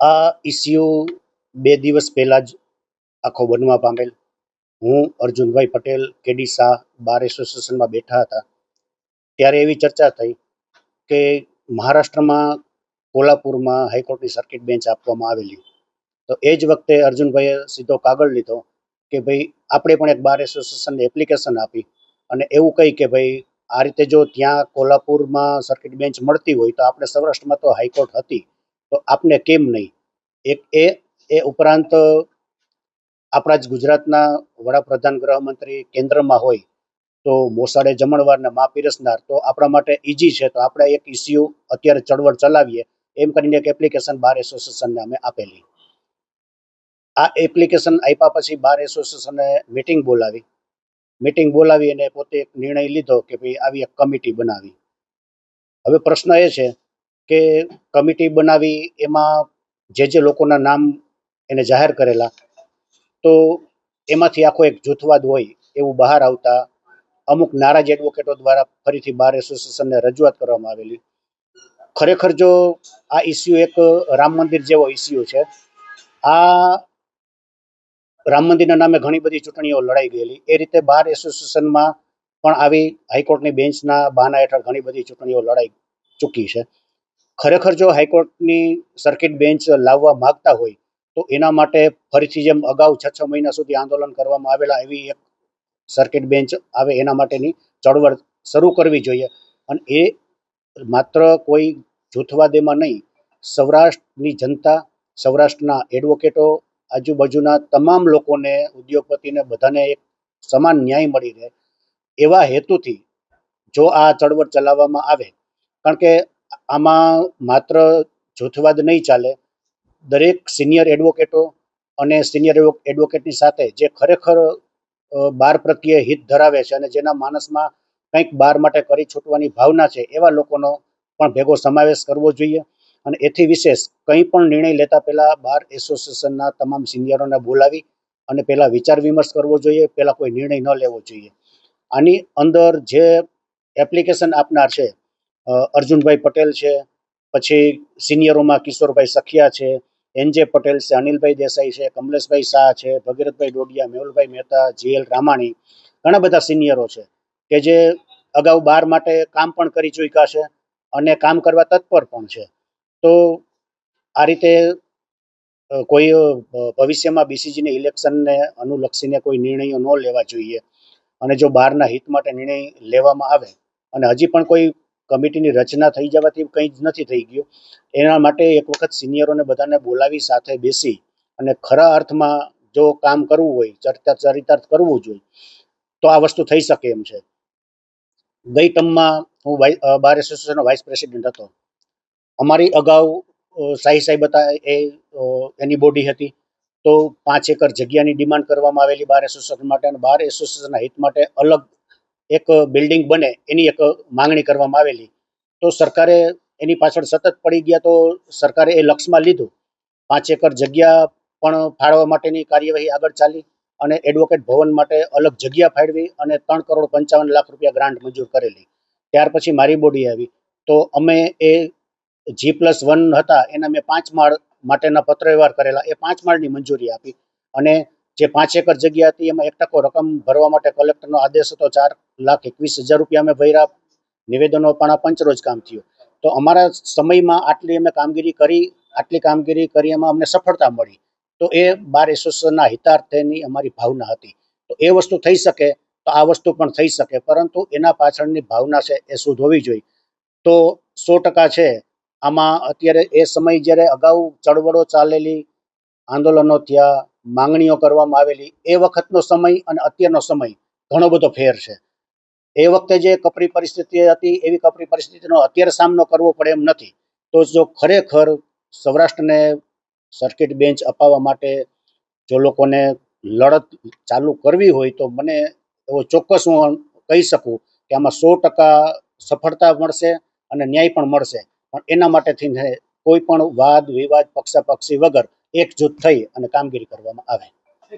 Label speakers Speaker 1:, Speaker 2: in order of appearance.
Speaker 1: આ ઇસ્યુ બે દિવસ પહેલાં જ આખો બનવા પામેલ. હું, અર્જુનભાઈ પટેલ, કેડી શાહ બાર એસોસિએશનમાં બેઠા હતા. ત્યારે એવી ચર્ચા થઈ કે મહારાષ્ટ્રમાં કોલ્હાપુરમાં હાઈકોર્ટની સર્કિટ બેન્ચ આપવામાં આવેલી. તો એ જ વખતે અર્જુનભાઈએ સીધો કાગળ લીધો કે ભાઈ, આપણે પણ એક બાર એસોસિએશનને એપ્લિકેશન આપી અને એવું કહી કે ભાઈ, આ રીતે જો ત્યાં કોલ્હાપુરમાં સર્કિટ બેન્ચ મળતી હોય તો આપણે સૌરાષ્ટ્રમાં તો હાઈકોર્ટ હતી. તો આપને કેમ નહીં? એક એ એ ઉપરાંત આપણા જ ગુજરાતના વડાપ્રધાન ગૃહમંત્રી કેન્દ્રમાં હોય તો મોસાળે જમણવાર ને મા પીરસનાર, તો આપણા માટે ઇઝી છે. તો આપણે એક ઇસ્યુ અત્યારે ચળવળ ચલાવીએ. એમ કરીને એક એપ્લિકેશન બાર એસોસિએશનને અમે આપેલી. આ એપ્લિકેશન આપ્યા પછી બાર એસોસિએશને મિટિંગ બોલાવી. મિટિંગ બોલાવી અને પોતે એક નિર્ણય લીધો કે ભાઈ આવી એક કમિટી બનાવી. હવે પ્રશ્ન એ છે કે કમિટી બનાવી એમાં જે જે લોકોના નામ એને જાહેર કરેલા, તો એમાંથી આખો એક જૂથવાદ હોય એવું બહાર આવતા અમુક નારાજ એડવોકેટો દ્વારા ફરીથી બાર એસોસિએશનને રજૂઆત કરવામાં આવેલી. ખરેખર જો આ ઇસ્યુ એક રામ મંદિર જેવો ઇસ્યુ છે, આ રામ મંદિરના નામે ઘણી બધી ચૂંટણીઓ લડાઈ ગયેલી. એ રીતે બાર એસોસિએશનમાં પણ આવી હાઈકોર્ટની બેન્ચના બહાના હેઠળ ઘણી બધી ચૂંટણીઓ લડાઈ ચૂકી છે. ખરેખર જો હાઈકોર્ટની સર્કિટ બેન્ચ લાવવા માગતા હોય, તો એના માટે ફરીથી જેમ અગાઉ છ છ મહિના સુધી આંદોલન કરવામાં આવેલા એવી એક સર્કિટ બેન્ચ આવે એના માટેની ચળવળ શરૂ કરવી જોઈએ. અને એ માત્ર કોઈ જૂથવાદેમાં નહીં, સૌરાષ્ટ્રની જનતા, સૌરાષ્ટ્રના એડવોકેટો, આજુબાજુના તમામ લોકોને, ઉદ્યોગપતિને બધાને એક સમાન ન્યાય મળી રહે એવા હેતુથી જો આ ચળવળ ચલાવવામાં આવે. કારણ કે આમાં માત્ર જૂથવાદ નહીં ચાલે. દરેક સિનિયર એડવોકેટો અને સિનિયર એડવોકેટની સાથે જે ખરેખર બાર પ્રત્યે હિત ધરાવે છે અને જેના માનસમાં કંઈક બાર માટે કરી છૂટવાની ભાવના છે, એવા લોકોનો પણ ભેગો સમાવેશ કરવો જોઈએ. અને એથી વિશેષ કંઈ પણ નિર્ણય લેતા પહેલાં બાર એસોસિએશનના તમામ સિનિયરોને બોલાવી અને પહેલાં વિચાર વિમર્શ કરવો જોઈએ, પહેલાં કોઈ નિર્ણય ન લેવો જોઈએ. આની અંદર જે એપ્લિકેશન આપનાર છે અર્જુનભાઈ પટેલ છે, પછી સિનિયરોમાં કિશોરભાઈ સખિયા છે એનજે પટેલ છે, અનિલભાઈ દેસાઈ છે, કમલેશભાઈ શાહ છે, ભગીરથભાઈ ડોડિયા, મેહુલભાઈ મહેતા, જીએલ રામાણી, ઘણા બધા સિનિયરો છે, કે જે અગાઉ બાર માટે કામ પણ કરી ચૂક્યા છે અને કામ કરવા તત્પર પણ છે. તો આ રીતે કોઈ ભવિષ્યમાં બીસીજીની ઇલેક્શનને અનુલક્ષીને કોઈ નિર્ણયો ન લેવા જોઈએ. અને જો બહારના હિત માટે નિર્ણય લેવામાં આવે અને હજી પણ કોઈ કમિટીની રચના થઈ જવાથી કંઈ જ નથી થઈ ગયું. એના માટે એક વખત સિનિયરોને બધાને બોલાવી સાથે બેસી અને ખરા અર્થમાં જો કામ કરવું હોય, ચર્ચા ચરિતાર્થ કરવું જોઈએ તો આ વસ્તુ થઈ શકે એમ છે. ગઈ ટર્મમાં હું બાર એસોસિએશનનો વાઇસ પ્રેસિડેન્ટ હતો. અમારી અગાઉ સાહી સાહેબ હતા એ એની બોડી હતી. તો પાંચ એકર જગ્યાની ડિમાન્ડ કરવામાં આવેલી બાર એસોસિએશન માટે અને બાર એસોસિએશનના હિત માટે અલગ એક બિલ્ડિંગ બને, એની એક માંગણી કરવામાં આવેલી. તો સરકારે એની પાછળ સતત પડી ગયા તો સરકારે એ લક્ષમાં લીધું. પાંચ એકર જગ્યા પણ ફાળવા માટેની કાર્યવાહી આગળ ચાલી અને એડવોકેટ ભવન માટે અલગ જગ્યા ફાળવી અને ત્રણ કરોડ પંચાવન લાખ રૂપિયા ગ્રાન્ટ મંજૂર કરેલી. ત્યાર પછી મારી બોડી આવી. તો અમે એ જી પ્લસ વન હતા, એના મેં પાંચ માળ માટેના પત્ર વ્યવહાર કરેલા. એ પાંચ માળની મંજૂરી આપી અને જે પાંચ એકર જગ્યા હતી, એમાં એક ટકો રકમ ભરવા માટે કલેક્ટરનો આદેશ હતો, ચાર લાખ એકવીસ હજાર રૂપિયા અમે ભર્યા. નિવેદનો પણ આ પંચરોજ કામ થયું. તો અમારા સમયમાં આટલી અમે કામગીરી કરી, આટલી કામગીરી કરી એમાં અમને સફળતા મળી. તો એ બાર એસોસિએશનના હિતાર્થેની અમારી ભાવના હતી. તો એ વસ્તુ થઈ શકે, તો આ વસ્તુ પણ થઈ શકે, પરંતુ એના પાછળની ભાવના છે એ શુદ્ધ હોવી જોઈએ. તો સો ટકા છે, આમાં અત્યારે એ સમય જ્યારે અગાઉ ચળવળો ચાલેલી આંદોલનો થયા માંગણીઓ કરવામાં આવેલી, એ વખતનો સમય અને અત્યારનો સમય ઘણો બધો ફેર છે. એ વખતે જે કપરી પરિસ્થિતિ હતી, એવી કપરી પરિસ્થિતિનો અત્યારે સામનો કરવો પડે એમ નથી. તો જો ખરેખર સૌરાષ્ટ્રને સર્કિટ બેન્ચ અપાવવા માટે જો લોકોને લડત ચાલુ કરવી હોય, તો મને એવો ચોક્કસ હું કહી શકું કે આમાં સો ટકા સફળતા મળશે અને ન્યાય પણ મળશે. પણ એના માટેથી કોઈ પણ વાદ, વિવાદ, પક્ષાપક્ષી વગર એકજૂથ થઈ અને કામગીરી કરવામાં આવે.